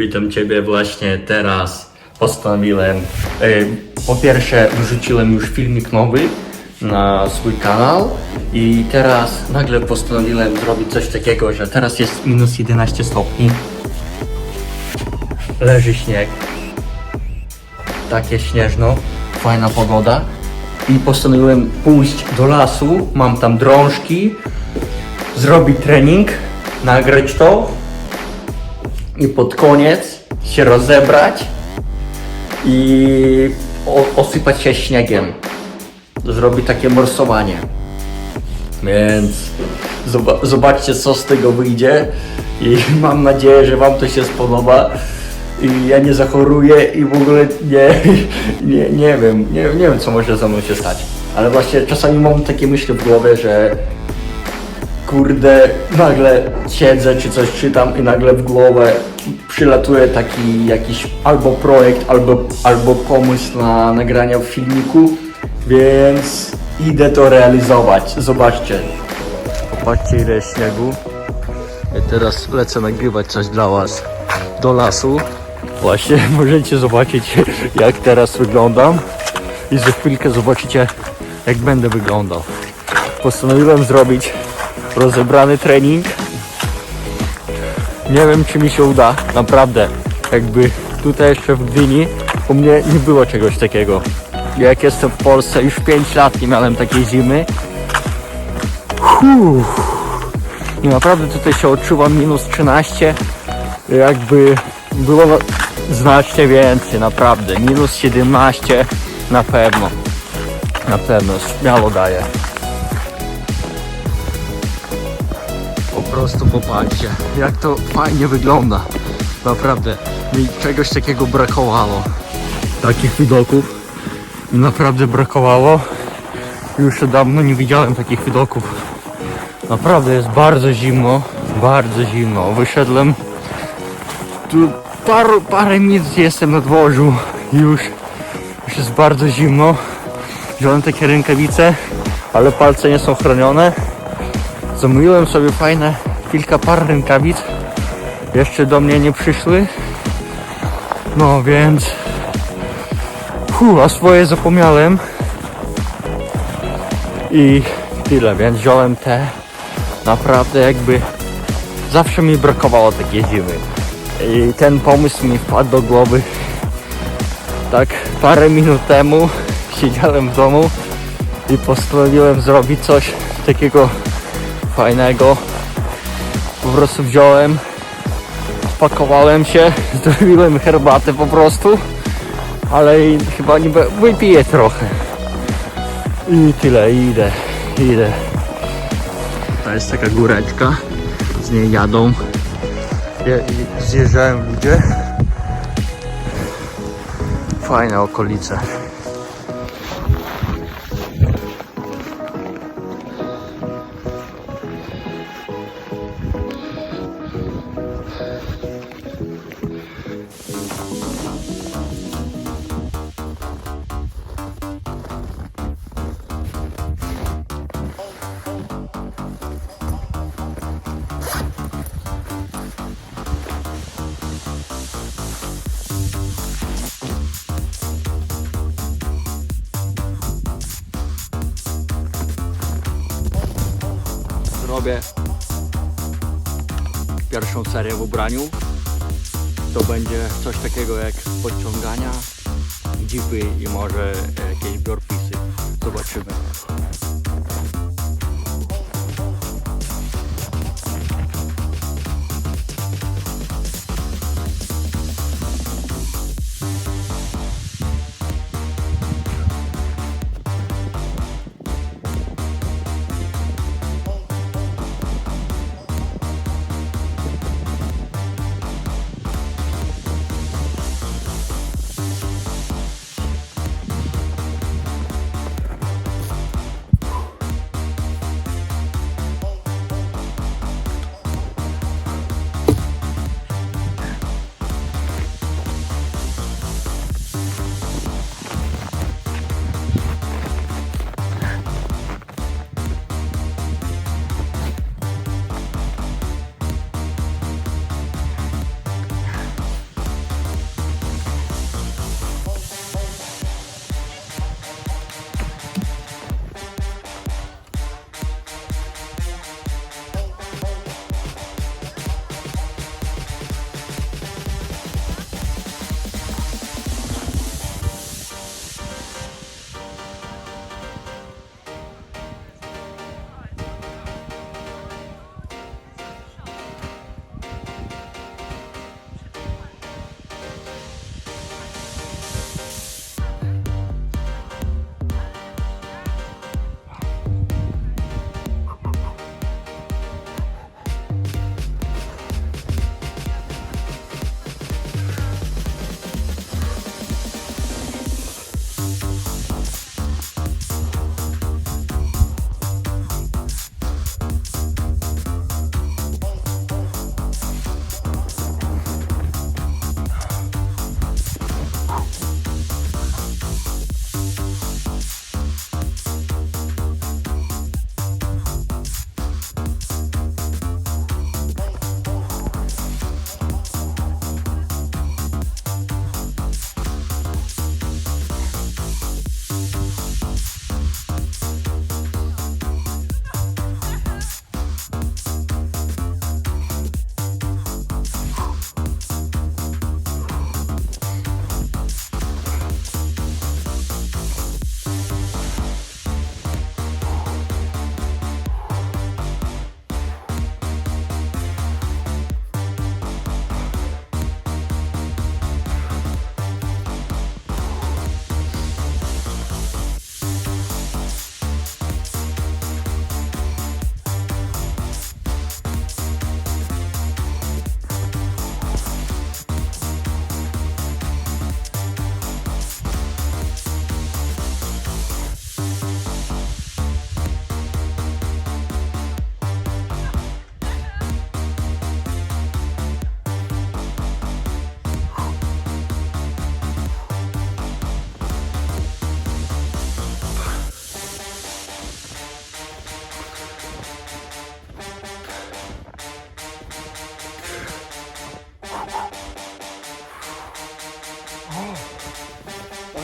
Witam Ciebie właśnie teraz. Postanowiłem, e, po pierwsze wrzuciłem już filmik nowy na swój kanał i teraz nagle postanowiłem zrobić coś takiego, że teraz jest minus 11 stopni. Leży śnieg. Takie śnieżno, fajna pogoda. I postanowiłem pójść do lasu, mam tam drążki, zrobić trening, nagrać to i pod koniec się rozebrać i osypać się śniegiem. Zrobić takie morsowanie. Więc zoba- zobaczcie co z tego wyjdzie i mam nadzieję, że Wam to się spodoba. I ja nie zachoruję i w ogóle nie, nie, nie wiem, nie, nie wiem co może ze mną się stać. Ale właśnie czasami mam takie myśli w głowie, że kurde, nagle siedzę czy coś czytam i nagle w głowę przylatuje taki jakiś albo projekt, albo, albo pomysł na nagranie w filmiku, więc idę to realizować. Zobaczcie. Popatrzcie ile śniegu. I teraz lecę nagrywać coś dla Was do lasu. Właśnie możecie zobaczyć jak teraz wyglądam i za chwilkę zobaczycie jak będę wyglądał. Postanowiłem zrobić rozebrany trening. Nie wiem czy mi się uda, naprawdę. Jakby tutaj jeszcze w Gdyni u mnie nie było czegoś takiego. Jak jestem w Polsce już 5 lat nie miałem takiej zimy. Uff. I naprawdę tutaj się odczuwa minus 13. Jakby było znacznie więcej, naprawdę. Minus 17 na pewno. Na pewno, śmiało daje. Prostu popatrzcie, jak to fajnie wygląda. Naprawdę, mi czegoś takiego brakowało. Takich widoków naprawdę brakowało. Już dawno nie widziałem takich widoków. Naprawdę jest bardzo zimno, bardzo zimno. Wyszedłem tu paru, parę minut jestem na dworzu już, już jest bardzo zimno. Wziąłem takie rękawice, ale palce nie są chronione. Zamówiłem sobie fajne kilka par rękawic. Jeszcze do mnie nie przyszły. No więc... Hu, a swoje zapomniałem. I tyle, więc wziąłem te. Naprawdę jakby zawsze mi brakowało takiej zimy. I ten pomysł mi wpadł do głowy tak parę minut temu. Siedziałem w domu i postanowiłem zrobić coś takiego fajnego. Po prostu wziąłem, spakowałem się, zrobiłem herbatę po prostu, ale chyba nie be- wypiję trochę. I tyle, idę, idę. To jest taka góreczka, z niej jadą, zjeżdżają ludzie. Fajne okolice. Zrobię pierwszą serię w ubraniu. To będzie coś takiego jak podciągania, dzipy i może jakieś biorpisy. Zobaczymy.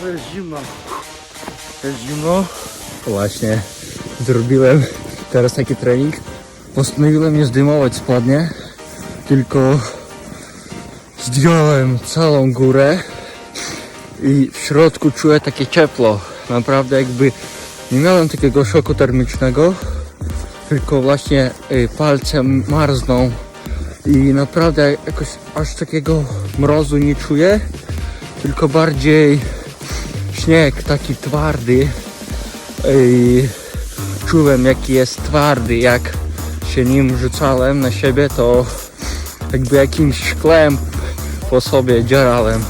Ale jest zimno. Jest zimno. Właśnie zrobiłem teraz taki trening. Postanowiłem nie zdejmować spodnie, tylko zdjąłem całą górę i w środku czuję takie ciepło. Naprawdę jakby nie miałem takiego szoku termicznego, tylko właśnie y, palce marzną i naprawdę jakoś aż takiego mrozu nie czuję, tylko bardziej śnieg taki twardy. I czułem jaki jest twardy, jak się nim rzucałem na siebie, to jakby jakimś szklem po sobie dzierałem.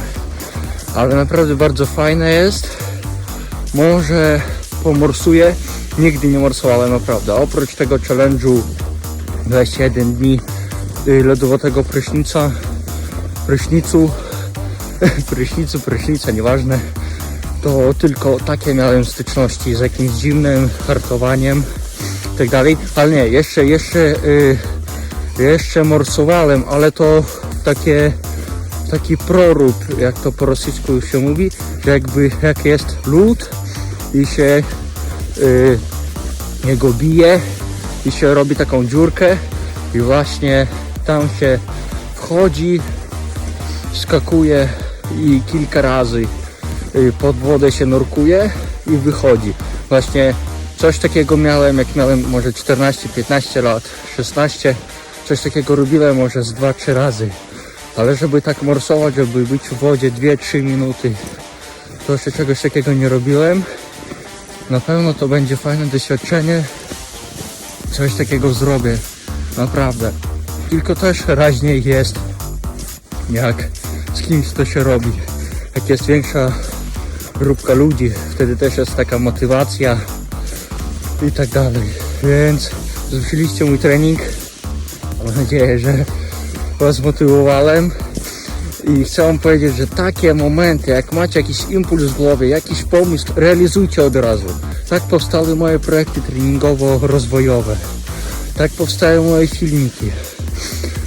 Ale naprawdę bardzo fajne jest. Może pomorsuję. Nigdy nie morsowałem naprawdę. Oprócz tego challenge'u 21 dni y, lodowatego prysznica, prysznicu, prysznicu, prysznica, nieważne to tylko takie miałem styczności z jakimś zimnym hartowaniem tak dalej. Ale nie, jeszcze, jeszcze, y, jeszcze morsowałem, ale to takie, taki prorób, jak to po rosyjsku się mówi, że jakby jak jest lód i się y, jego bije i się robi taką dziurkę i właśnie tam się wchodzi, skakuje i kilka razy pod wodę się nurkuje i wychodzi. Właśnie coś takiego miałem, jak miałem może 14, 15 lat, 16. Coś takiego robiłem może z 2-3 razy. Ale żeby tak morsować, żeby być w wodzie 2-3 minuty, to jeszcze czegoś takiego nie robiłem. Na pewno to będzie fajne doświadczenie. Coś takiego zrobię. Naprawdę. Tylko też raźniej jest, jak z kimś to się robi. Jak jest większa grupka ludzi, wtedy też jest taka motywacja i tak dalej. Więc zobaczyliście mój trening. Mam nadzieję, że Was motywowałem. I chcę Wam powiedzieć, że takie momenty, jak macie jakiś impuls w głowie, jakiś pomysł, realizujcie od razu. Tak powstały moje projekty treningowo-rozwojowe. Tak powstają moje filmiki.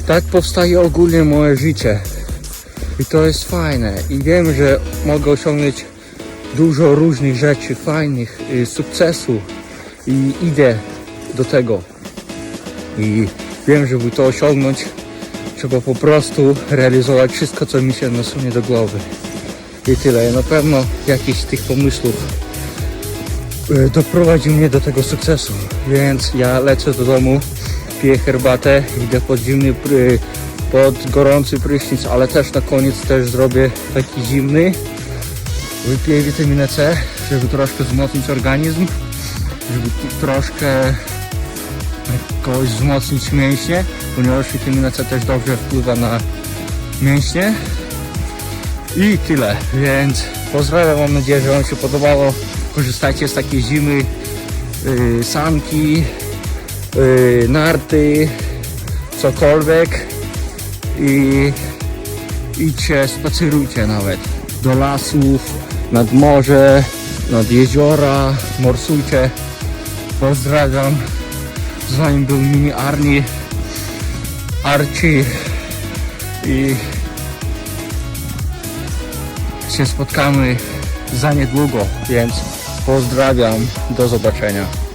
Tak powstaje ogólnie moje życie. I to jest fajne. I wiem, że mogę osiągnąć dużo różnych rzeczy fajnych, y, sukcesu. I idę do tego. I wiem, żeby to osiągnąć, trzeba po prostu realizować wszystko, co mi się nasunie do głowy. I tyle. Na pewno jakiś z tych pomysłów y, doprowadzi mnie do tego sukcesu. Więc ja lecę do domu, piję herbatę, idę pod zimny, pod gorący prysznic, ale też na koniec też zrobię taki zimny. Wypiję witaminę C, żeby troszkę wzmocnić organizm, żeby troszkę jakoś wzmocnić mięśnie, ponieważ witamina C też dobrze wpływa na mięśnie. I tyle, więc pozdrawiam, mam nadzieję, że Wam się podobało. Korzystajcie z takiej zimy, yy, sanki, yy, narty, cokolwiek i idźcie, spacerujcie nawet do lasów, nad morze, nad jeziora, morsujcie. Pozdrawiam. Z wami był mini Arni, Archie i się spotkamy za niedługo, więc pozdrawiam, do zobaczenia.